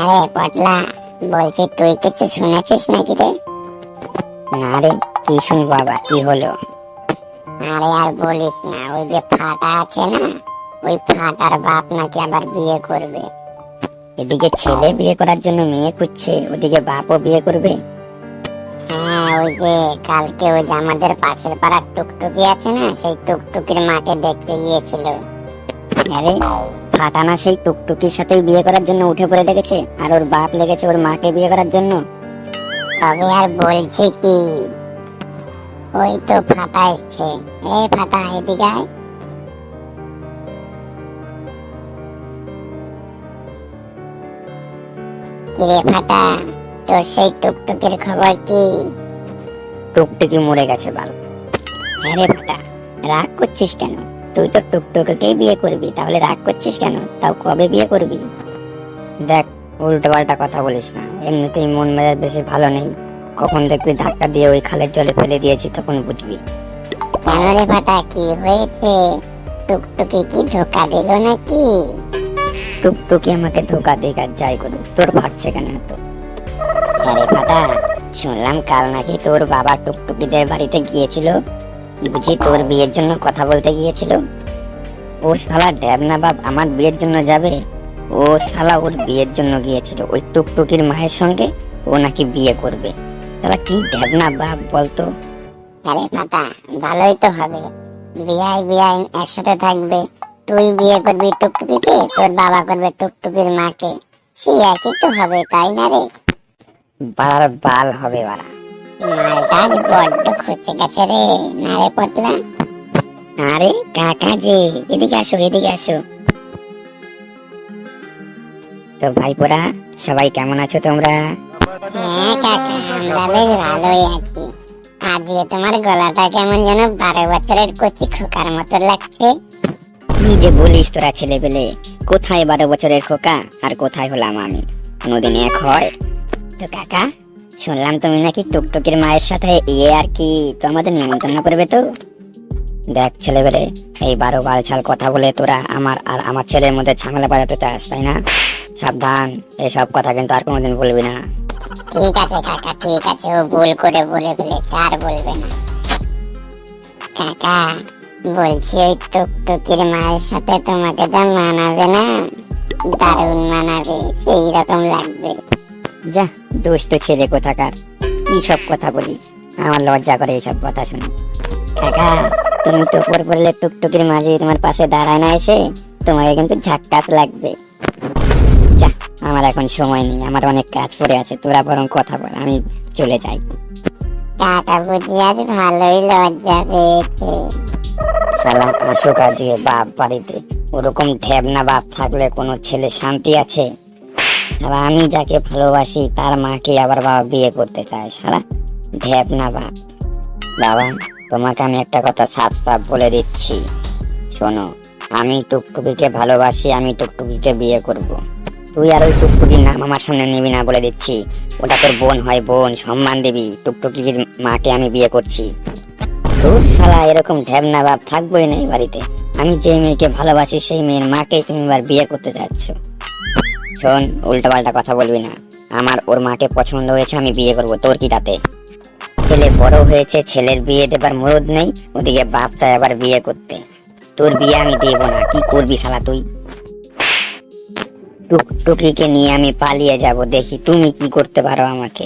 আরে পটলা বলছি তুই কিছু শুনেছিস নাকি রে? না রে কি শুনব আবার কি হলো? আরে আর বলিস না ওই যে ফাটা আছে না ওই ফাটার বাপ নাকি আবার বিয়ে করবে। এদিকে ছেলে বিয়ে করার জন্য মেয়ে খুঁজছে ওদিকে বাপও বিয়ে করবে। হ্যাঁ ওই যে কালকে ওই যে আমাদের পাশের পাড়ার টুকটুকি আছে না সেই টুকটুকির মাকে দেখতে গিয়েছিল। আরে ফাটানা সেই টুকটুকির সাথেই বিয়ে করার জন্য উঠে পড়ে লেগেছে আর ওর বাপ লেগেছে ওর মাকে বিয়ে করার জন্য। তবে আর বলছি কি ওই তো ফাটা এসছে। এ ফাটা এদিকে আয়। কিরে ফাটা তোর সেই টুকটুকির খবর কি? টুকটুকি মরে গেছে বাল। হ্যাঁ রে ফাটা রাগ করছিস কেন? তুই তো টুকটুকিকেই বিয়ে করবি তাহলে রাগ করছিস কেন? তাও কবে বিয়ে করবি? দেখ উল্টো পাল্টা কথা বলিস না। এমনিতেই মন মেজাজ বেশি ভালো নেই। কখন দেখবি ধাক্কা দিয়ে ওই খালের জলে ফেলে দিয়েছি তখন বুঝবি। কেন রে ফাটা কি হয়েছে? টুকটুকি কি ধোকা দিল নাকি? টুকটুকি আমাকে ধোকা দিক আর যাই করুক তোর ভাবছে কেন তো আরে ফাটা শুনলাম কাল নাকি তোর বাবা টুকটুকিদের বাড়িতে গিয়েছিল। বুঝি তোর বিয়ের জন্য কথা বলতে গিয়েছিল? ও শালা ড্যাবনা বাপ আমার বিয়ের জন্য যাবে? ও শালা ওর বিয়ের জন্য গিয়েছিল। ওই টুকটুকির মায়ের সঙ্গে ও নাকি বিয়ে করবে। শালা কি ড্যাবনা বাপ বলতো? আরে ফাটা ভালোই তো হবে। বিয়াই বিয়াই একসাথে থাকবে। তুই বিয়ে করবি টুকটুকিকে তোর বাবা করবে টুকটুকির মাকে। সে একই তো হবে তাই না রে? বার বাল হবে বাড়া। মালটা যে তো ভাইপোরা, সবাই কেমন আছো তোমরা? আজকে তোমার গলাটা কেমন যেন বারো বছরের কচি খোকার মতো লাগছে কি যে বলিস তোরা ছেলে পেলে কোথায় বারো বছরের খোকা আর কোথায় হলাম আমি? কোনোদিন এক হয়? তো কাকা শুনলাম তুমি নাকি টুকটুকির মায়ের সাথে ইয়ে আর কি তো আমাদের নিমন্ত্রণ করবে তো? দেখ ছেলেবেলে, এই বারো বালছাল কথা বলে তোরা আমার আর আমার ছেলের মধ্যে ঝামেলা বাজাতে চাস, তাই না? সাবধান, এসব কথা কিন্তু আর কোনোদিন বলবি না। ঠিক আছে কাকা, ঠিক আছে, ও ভুল করে বলে ফেলেছে, আর বলবে না। কাকা, বলছি ওই টুকটুকির মায়ের সাথে তোমাকে যা মানাবে না, দারুণ মানাবে, সেই রকম লাগবে। যা দুষ্ট ছেলে কোথাকার? কি সব কথা বলিস? আমার লজ্জা করে এইসব কথা শুনে। কাকা তুমি তো উপর পড়লে টুকটুকির মাঝে তোমার পাশে দাঁড়ায় না এসে তোমাকে কিন্তু ঝাক্কাস লাগবে। যা আমার এখন সময় নেই আমার অনেক কাজ পড়ে আছে তোরা বরং কথা বল আমি চলে যাই। কাকা বুঝি আজ ভালোই লজ্জা পেয়েছে। সালাম আসুক আজকে বাপ বাড়িতে ওরকম ঢেবনা বাপ থাকলে কোনো ছেলে শান্তি আছে? সারা আমি যাকে ভালোবাসি, তার মাকে আবার বাবা বিয়ে করতে চায় সারা ঢেবনা বাপ। বাবা, তোমাকে আমি একটা কথা সাফ সাফ বলে দিচ্ছি। শোনো, আমি টুকটুকিকে ভালোবাসি, আমি টুকটুকিকে বিয়ে করব। তুই আর ওই টুকটুকির নাম আমার সামনে নিবি না বলে দিচ্ছি। ওটা তোর বোন হয়, বোন, সম্মান দিবি। টুকটুকির মাকে আমি বিয়ে করছি। তোর শালা, এরকম ঢ্যাবনা বাপ থাকবোই না এই বাড়িতে। আমি যে মেয়েকে ভালোবাসি, সেই মেয়ের মাকে তুমি এবার বিয়ে করতে যাচ্ছ শোন উল্টো পাল্টা কথা বলবি না। আমার ওর মাকে পছন্দ হয়েছে, আমি বিয়ে করব। তোর কি তাতে? ছেলে বড় হয়েছে, ছেলের বিয়ে দেবার মরুদ নেই, ওদিকে বাপ চায় আবার বিয়ে করতে। তোর বিয়ে আমি দেব না, কি করবি শালা তুই? টুকটুকিকে নিয়ে আমি পালিয়ে যাব, দেখি তুমি কি করতে পারো আমাকে।